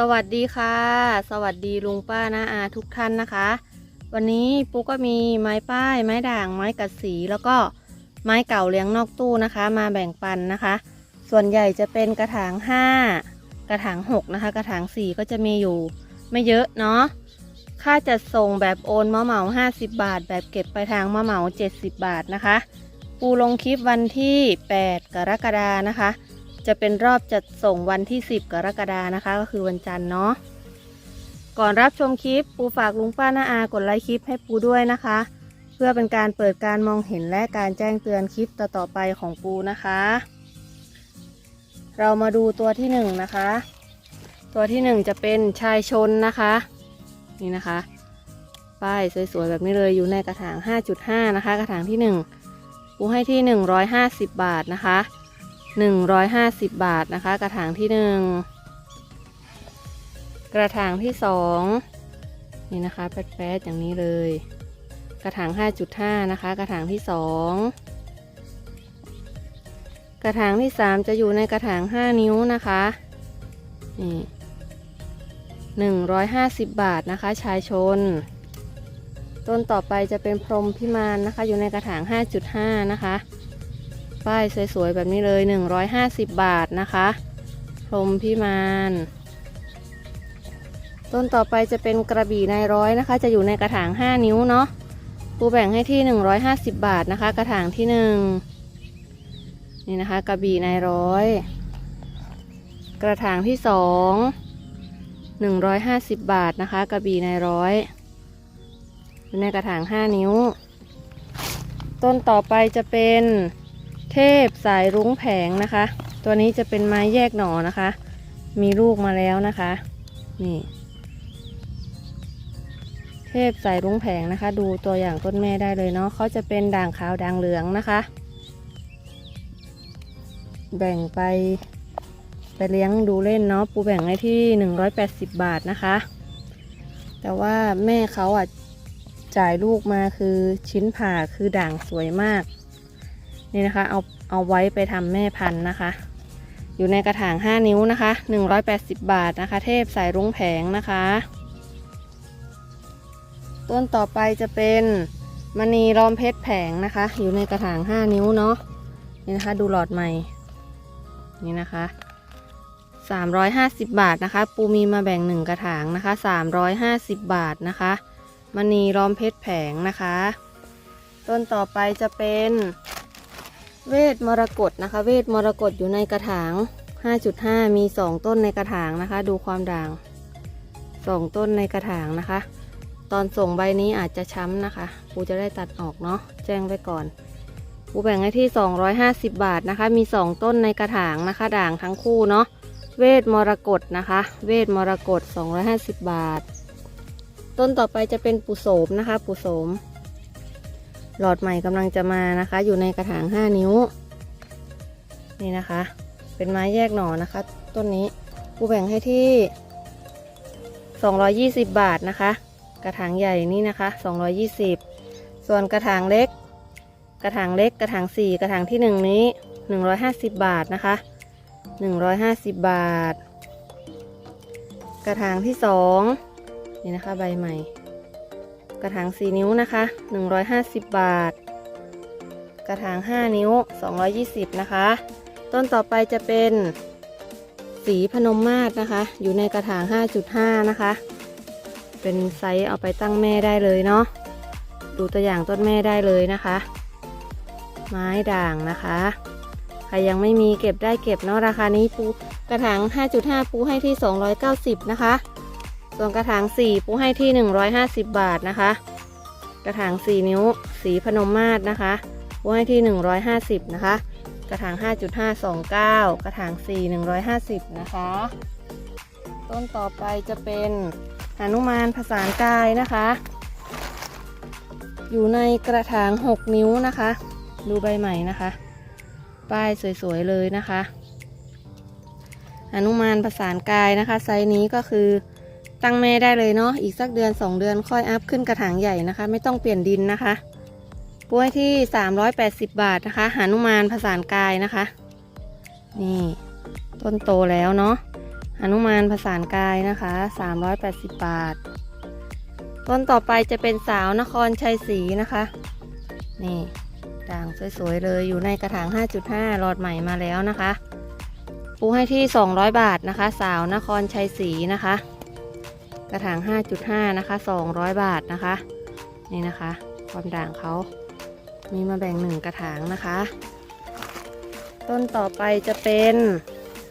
สวัสดีค่ะ สวัสดีลุงป้านาอาทุกท่านนะคะ วันนี้ปุ๊กก็มีไม้ป้าย ไม้ด่าง ไม้กัดสี แล้วก็ไม้เก่าเลี้ยงนอกตู้นะคะ มาแบ่งปันนะคะ ส่วนใหญ่จะเป็นกระถาง 5 กระถาง 6 นะคะ กระถาง 4 ก็จะมีอยู่ไม่เยอะเนาะค่าจัดส่งแบบโอนมะเหมา 50 บาท แบบเก็บไปลายทางมะเหมา 70 บาทนะคะ ปูลงคลิปวันที่ 8 กรกฎานะคะ จะเป็นรอบจัดส่งวันที่ 10 กรกฎานะคะ ก็คือวันจันทร์เนาะก่อนรับชมคลิป ปูฝากลุงป้าน้าอากดไลค์คลิปให้ปูด้วยนะคะ เพื่อเป็นการเปิดการมองเห็นและการแจ้งเตือนคลิปต่อๆไปของปูนะคะ เรามาดูตัวที่หนึ่งนะคะ ตัวที่หนึ่งจะเป็นชายชนนะคะ นี่นะคะ ป้ายสวยๆแบบนี้เลยอยู่ในกระถาง 5.5 นะคะ กระถางที่หนึ่งปูให้ที่ 150 บาทนะคะ 150 บาทนะคะ กระถางที่หนึ่งกระถางที่สองนี่นะคะ แป๊ดๆอย่างนี้เลย กระถาง 5.5 นะคะ กระถางที่สองกระถางที่สามจะอยู่ในกระถาง 5 นิ้วนะคะนี่150 บาทนะคะชายชน ต้นต่อไปจะเป็นพรหมพิมานนะคะ อยู่ในกระถาง 5.5 นะคะ ป้ายสวยๆ แบบนี้เลย 150 บาทนะคะพรหมพิมานต้นต่อไปจะเป็นกระบี่นายร้อยนะคะ จะอยู่ในกระถาง 5 นิ้วเนาะปูแบ่งให้ที่ 150 บาทนะคะ กระถางที่ 1 นี่นะคะ กระบี่นายร้อยกระถางที่ 2 150 บาทนะคะ กระบี่นายร้อยอยู่ในกระถาง 5 นิ้ว ต้นต่อไปจะเป็น เทพสายรุ้งแผงนะคะ ตัวนี้จะเป็นไม้แยกหน่อนะคะ มีลูกมาแล้วนะคะ นี่ เทพสายรุ้งแผงนะคะ ดูตัวอย่างต้นแม่ได้เลยเนาะเขาจะเป็นด่างขาวด่างเหลืองนะคะ แบ่งไปไปเลี้ยงดูเล่นเนาะปูแบ่งให้ที่ 180 บาทนะคะ แต่ว่าแม่เขาอะจ่ายลูกมาคือชิ้นผ่าคือด่างสวยมาก นี่นะคะ เอาเอาไว้ไปทำแม่พันธุ์นะคะ อยู่ในกระถาง 5 นิ้วนะคะ 180 บาทนะคะ เทพสายรุ้งแผงนะคะ ต้นต่อไปจะเป็นมณีล้อมเพชรแผงนะคะ อยู่ในกระถาง 5 นิ้วเนาะนี่นะคะดูหลอดใหม่นี่นะคะ 350 บาทนะคะ ปูมีมาแบ่งหนึ่งกระถางนะคะ 350 บาทนะคะมณีล้อมเพชรแผงนะคะ ต้นต่อไปจะเป็น เวทมรกตนะคะ เวทมรกตอยู่ในกระถาง 5.5 มี 2 ต้นในกระถางนะคะ ดูความด่าง 2 ต้นในกระถางนะคะ ตอนส่งใบนี้อาจจะช้ำนะคะปูจะได้ตัดออกเนาะแจ้งไว้ก่อนปูแบ่งให้ที่ 250 บาทนะคะ มี 2 ต้นในกระถางนะคะ ด่างทั้งคู่เนาะเวทมรกตนะคะ เวทมรกต250 บาท ต้นต่อไปจะเป็นปุโสมนะคะ ปุโสม หลอดใหม่กำลังจะมานะคะ อยู่ในกระถาง 5 นิ้ว นี่นะคะ เป็นไม้แยกหน่อนะคะ ต้นนี้ปูแบ่งให้ที่ 220 บาทนะคะ กระถางใหญ่นี่นะคะ 220 ส่วนกระถางเล็ก กระถางเล็ก กระถาง 4 กระถางที่ 1 นี้ 150 บาทนะคะ 150 บาท กระถางที่ 2 นี่นะคะใบใหม่ ระถาง 4 นิ้วนะคะ 150 บาท กระถาง 5 นิ้ว 220 นะคะ ต้นต่อไปจะเป็นสีพนมมาศนะคะ อยู่ในกระถาง 5.5 นะคะ เป็นไซส์เอาไปตั้งแม่ได้เลยเนาะ ดูตัวอย่างต้นแม่ได้เลยนะคะ ไม้ด่างนะคะ ใครยังไม่มีเก็บได้เก็บเนาะ ราคานี้ปูกระถาง 5.5 ปูให้ที่ 290 นะคะ ส่วนกระถาง4ปูให้ที่ 150 บาทนะคะ กระถาง 4 นิ้ว สีพนมมาศนะคะปูให้ที่ 150 นะคะ กระถาง 5.529 กระถาง 4 150 นะคะ ต้นต่อไปจะเป็นหนุมานผสานกายนะคะ อยู่ในกระถาง 6 นิ้วนะคะ ดูใบใหม่นะคะ ป้ายสวยๆเลยนะคะหนุมานผสานกายนะคะ ไซส์นี้ก็คือ ตั้งแม่ได้เลยเนาะอีกสักเดือน 2 เดือนค่อยอัพขึ้นกระถางใหญ่นะคะ ไม่ต้องเปลี่ยนดินนะคะป่วยที่ 380 บาทนะคะหนุมานผสานกายนะคะ นี่ต้นโตแล้วเนาะหนุมานผสานกายนะคะ 380 บาท ต้นต่อไปจะเป็นสาวนครชัยศรีนะคะ นี่ด่างสวยๆเลยอยู่ในกระถาง 5.5หลอดใหม่มาแล้วนะคะ ปูให้ที่ 200 บาทนะคะ สาวนครชัยศรีนะคะ กระถาง 5.5 นะคะ 200 บาทนะคะ นี่นะคะ ความด่างเขามีมาแบ่งหนึ่งกระถางนะคะ ต้นต่อไปจะเป็น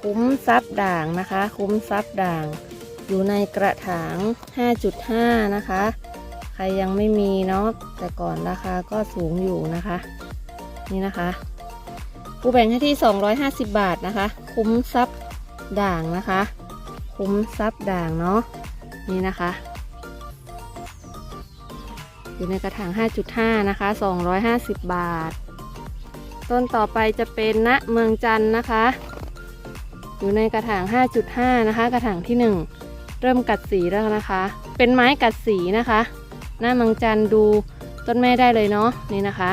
คุ้มซับด่างนะคะ คุ้มซับด่าง อยู่ในกระถาง 5.5 นะคะ ใครยังไม่มีเนาะแต่ก่อนราคาก็สูงอยู่นะคะ นี่นะคะกูแบ่งให้ที่ 250 บาทนะคะ คุ้มซับด่างนะคะ คุ้มซับด่างเนาะ นี่นะคะ อยู่ในกระถาง 5.5 นะคะ 250 บาท ต้นต่อไปจะเป็นณเมืองจันนะคะ อยู่ในกระถาง 5.5 นะคะ กระถางที่ 1 เริ่มกัดสีแล้วนะคะ เป็นไม้กัดสีนะคะหน้าเมืองจันดูต้นแม่ได้เลยเนาะนี่นะคะ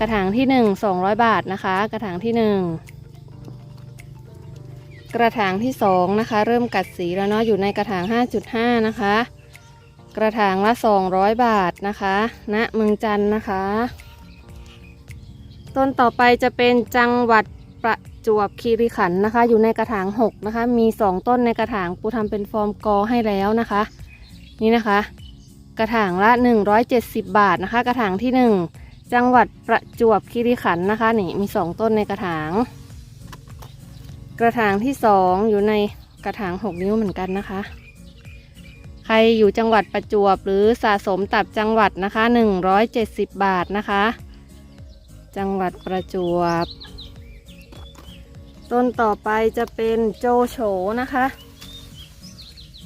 กระถางที่ 1 200 บาทนะคะ กระถางที่ 1 กระถางที่2นะคะ เริ่มกัดสีแล้วเนาะอยู่ในกระถาง 5.5 นะคะ กระถางละ 200 บาทนะคะณเมืองจันนะคะ ต้นต่อไปจะเป็นจังหวัดประจวบคีรีขันธ์นะคะ อยู่ในกระถาง 6 นะคะ มี 2 ต้นในกระถางปูทำเป็นฟอร์มกอให้แล้วนะคะ นี่นะคะ กระถางละ 170 บาทนะคะ กระถางที่ 1 จังหวัดประจวบคีรีขันธ์นะคะนี่มี 2 ต้นในกระถาง กระถางที่2อยู่ในกระถาง 6 นิ้วเหมือนกันนะคะ ใครอยู่จังหวัดประจวบหรือสะสมตับจังหวัดนะคะ 170 บาทนะคะ จังหวัดประจวบ ต้นต่อไปจะเป็นโจโฉนะคะ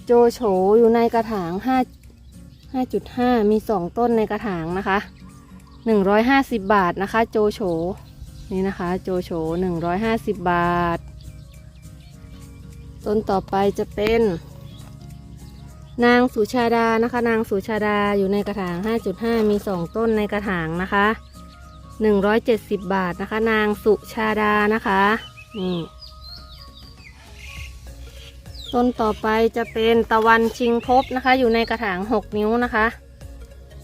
โจโฉอยู่ในกระถาง 5 5.5 มี 2 ต้นในกระถางนะคะ 150 บาทนะคะ โจโฉนี่นะคะ โจโฉ150 บาท ต้นต่อไปจะเป็น นางสุชาดานะคะ นางสุชาดาอยู่ในกระถาง 5.5 มี 2 ต้นในกระถางนะคะ 170 บาทนะคะ นางสุชาดานะคะนี่ต้นต่อไปจะเป็นตะวันชิงภพนะคะ อยู่ในกระถาง 6 นิ้วนะคะ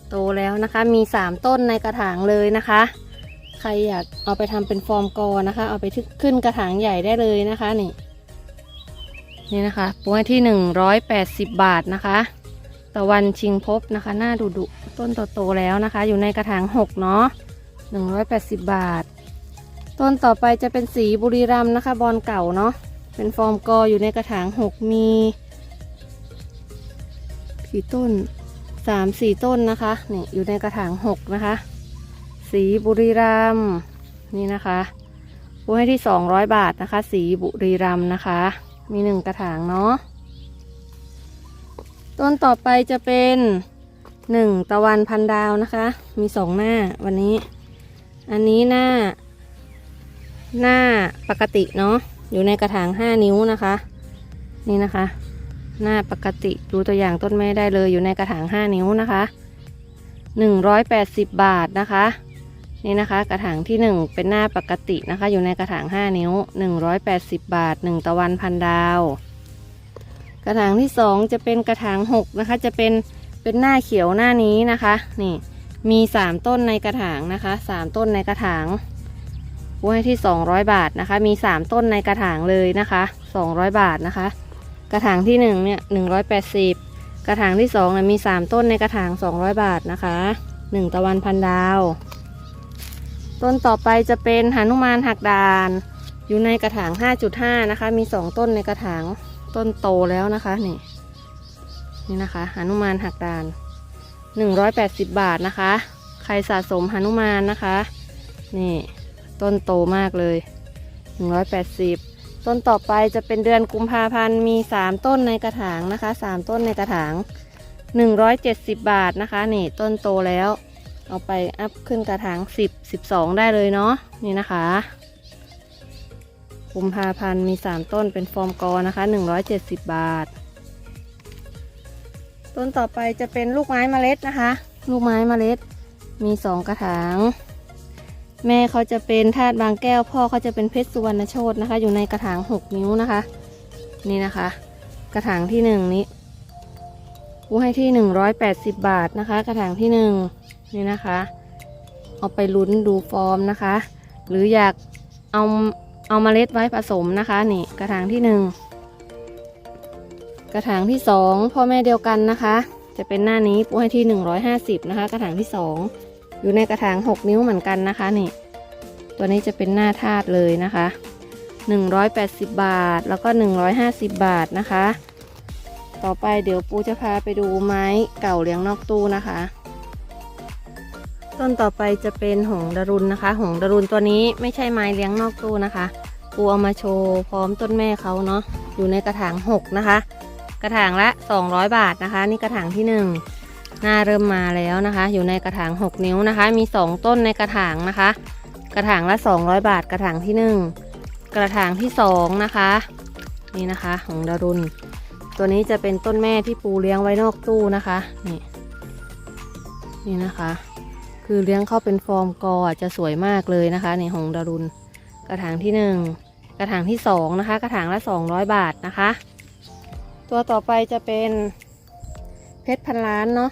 โตแล้วนะคะมี 3 ต้นในกระถางเลยนะคะ ใครอยากเอาไปทำเป็นฟอร์มกอนะคะ เอาไปขึ้นกระถางใหญ่ได้เลยนะคะนี่ นี่นะคะปูให้ที่ 180 บาทนะคะตะวันชิงภพนะคะ หน้าดุดุต้นโตๆแล้วนะคะ อยู่ในกระถาง6เนาะ180 บาท ต้นต่อไปจะเป็นสีบุรีรัมนะคะ บอลเก่าเนาะเป็นฟอร์มกออยู่ในกระถาง 6 มีกี่ต้น3 4ต้นนะคะนี่อยู่ในกระถาง6นะคะ สีบุรีรัมนี่นะคะปูให้ที่200บาทนะคะ สีบุรีรัมนะคะ มีหนึ่งกระถางเนาะต้นต่อไปจะเป็นหนึ่งตะวันพันดาวนะคะ มีสองหน้าวันนี้ อันนี้หน้า หน้าปกติเนาะอยู่ในกระถางห้านิ้วนะคะ นี่นะคะ หน้าปกติดูตัวอย่างต้นไม้ได้เลยอยู่ในกระถางห้านิ้วนะคะหนึ่งร้อยแปดสิบบาทนะคะ นี่นะคะ กระถางที่หนึ่งเป็นหน้าปกตินะคะ อยู่ในกระถางห้านิ้วหนึ่งร้อยแปดสิบบาทหนึ่งตะวันพันดาว กระถางที่สองจะเป็นกระถางหกนะคะ จะเป็นเป็นหน้าเขียวหน้านี้นะคะ นี่มีสามต้นในกระถางนะคะสามต้นในกระถางปูให้ที่สองร้อยบาทนะคะ มีสามต้นในกระถางเลยนะคะสองร้อยบาทนะคะ กระถางที่หนึ่งเนี่ยหนึ่งร้อยแปดสิบกระถางที่สองเนี่ยมีสามต้นในกระถางสองร้อยบาทนะคะหนึ่งตะวันพันดาว ต้นต่อไปจะเป็นหนุมานหักดาน อยู่ในกระถาง 5.5 นะคะ มี 2 ต้นในกระถางต้นโตแล้วนะคะนี่นี่นะคะหนุมานหักดาน 180 บาทนะคะ ใครสะสมหนุมานนะคะ นี่ต้นโตมากเลย 180 ต้นต่อไปจะเป็นเดือนกุมภาพันธ์มี 3 ต้นในกระถางนะคะ 3 ต้นในกระถาง 170 บาทนะคะ นี่ต้นโตแล้ว เอาไปอัพขึ้นกระถาง10 12ได้เลยเนาะนี่นะคะกุมภาพันธ์มี3ต้นเป็นฟอร์มกอนะคะ170บาท ต้นต่อไปจะเป็นลูกไม้เมล็ดนะคะ ลูกไม้เมล็ดมี2กระถาง แม่เขาจะเป็นธาตุบางแก้ว พ่อเขาจะเป็นเพชรสุวรรณโชตนะคะ อยู่ในกระถาง6นิ้วนะคะ นี่นะคะ กระถางที่หนึ่งนี้ปูให้ที่หนึ่งร้อยแปดสิบบาทนะคะ กระถางที่หนึ่ง นี่นะคะ เอาไปลุ้นดูฟอร์มนะคะ หรืออยากเอาเอามาเมล็ดไว้ผสมนะคะ นี่กระถางที่หนึ่งกระถางที่สองพ่อแม่เดียวกันนะคะ จะเป็นหน้านี้ปูให้ที่หนึ่งร้อยห้าสิบนะคะ กระถางที่สองอยู่ในกระถางหกนิ้วเหมือนกันนะคะนี่ ตัวนี้จะเป็นหน้าธาตุเลยนะคะ 180 บาทแล้วก็ 150 บาทนะคะ ต่อไปเดี๋ยวปูจะพาไปดูไม้เก่าเลี้ยงนอกตู้นะคะ ต้นต่อไปจะเป็นหงดารุนนะคะ หงดารุนตัวนี้ไม่ใช่ไม้เลี้ยงนอกตู้นะคะปูเอามาโชว์พร้อมต้นแม่เขาเนาะอยู่ในกระถาง6นะคะ กระถางละ 200 บาทนะคะ นี่กระถางที่ 1 หน้าเริ่มมาแล้วนะคะ อยู่ในกระถาง 6 นิ้วนะคะ มี 2 ต้นในกระถางนะคะ กระถางละ 200 บาท กระถางที่ 1 กระถางที่ 2 นะคะ นี่นะคะของดารุณตัวนี้จะเป็นต้นแม่ที่ปูเลี้ยงไว้นอกตู้นะคะ นี่นี่นะคะ คือเลี้ยงเข้าเป็นฟอร์มกอจะสวยมากเลยนะคะในี่ของดารุณกระถางที่1กระถางที่2นะคะ กระถางละ200บาทนะคะ ตัวต่อไปจะเป็นเพชรพันล้านเนาะ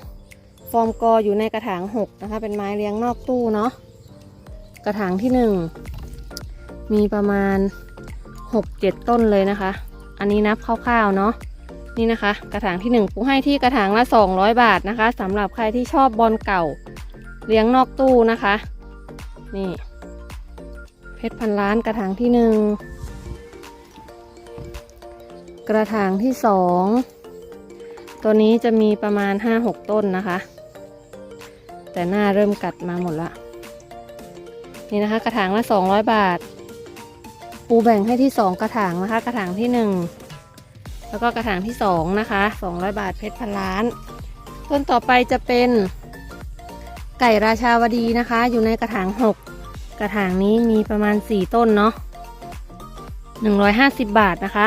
ฟอร์มกออยู่ในกระถาง6นะคะ เป็นไม้เลี้ยงนอกตู้เนาะกระถางที่หนึ่งมีประมาณหกเจ็ดต้นเลยนะคะ อันนี้นับคร่าวๆเนาะนี่นะคะ กระถางที่หนึ่งปูให้ที่กระถางละสองร้อยบาทนะคะสำหรับใครที่ชอบบอลเก่า เลี้ยงนอกตู้นะคะ นี่ เพชรพันล้านกระถางที่หนึ่งกระถางที่สองตัวนี้จะมีประมาณห้าหกต้นนะคะ แต่หน้าเริ่มกัดมาหมดละ นี่นะคะ กระถางละ200บาท ปูแบ่งให้ที่2กระถางนะคะ กระถางที่1แล้วก็กระถางที่2นะคะ200บาทเพชรพันล้าน ต้นต่อไปจะเป็น ไก่ราชาวดีนะคะ อยู่ในกระถาง 6 กระถางนี้มีประมาณ 4 ต้นเนาะ150 บาทนะคะ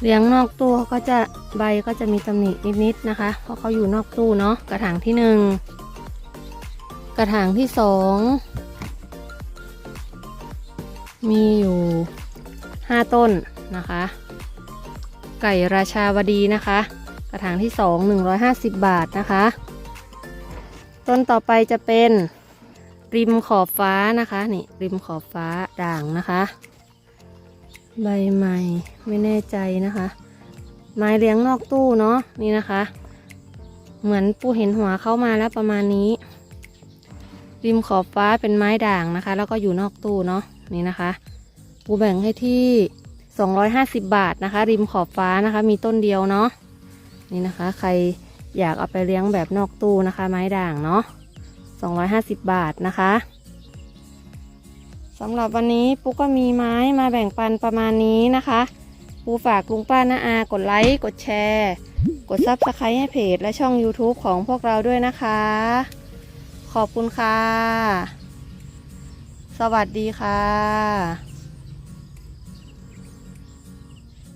เลี้ยงนอกตู้ก็จะใบก็จะมีตำหนินิดๆนะคะ เพราะเขาอยู่นอกตู้เนาะกระถางที่ 1 กระถางที่สองมีอยู่ห้าต้นนะคะ ไก่ราชาวดีนะคะ กระถางที่สองหนึ่งร้อยห้าสิบบาทนะคะ ต้นต่อไปจะเป็นริมขอบฟ้านะคะ นี่ริมขอบฟ้าด่างนะคะ ใบใหม่ไม่แน่ใจนะคะ ไม้เลี้ยงนอกตู้เนาะนี่นะคะ เหมือนปูเห็นหัวเข้ามาแล้วประมาณนี้ ริมขอบฟ้าเป็นไม้ด่างนะคะ แล้วก็อยู่นอกตู้เนาะนี่นะคะ ปูแบ่งให้ที่ 250 บาทนะคะ ริมขอบฟ้านะคะ มีต้นเดียวเนาะนี่นะคะ ใคร อยากเอาไปเลี้ยงแบบนอกตู้นะคะ ไม้ด่างเนาะ250 บาทนะคะสำหรับวันนี้ปูก็มีไม้มาแบ่งปันประมาณนี้นะคะปูฝากลุงป้าน้าอา กดไลค์ กดแชร์ กดซับสไครต์ให้เพจและช่อง YouTube ของพวกเราด้วยนะคะ ขอบคุณค่ะ สวัสดีค่ะ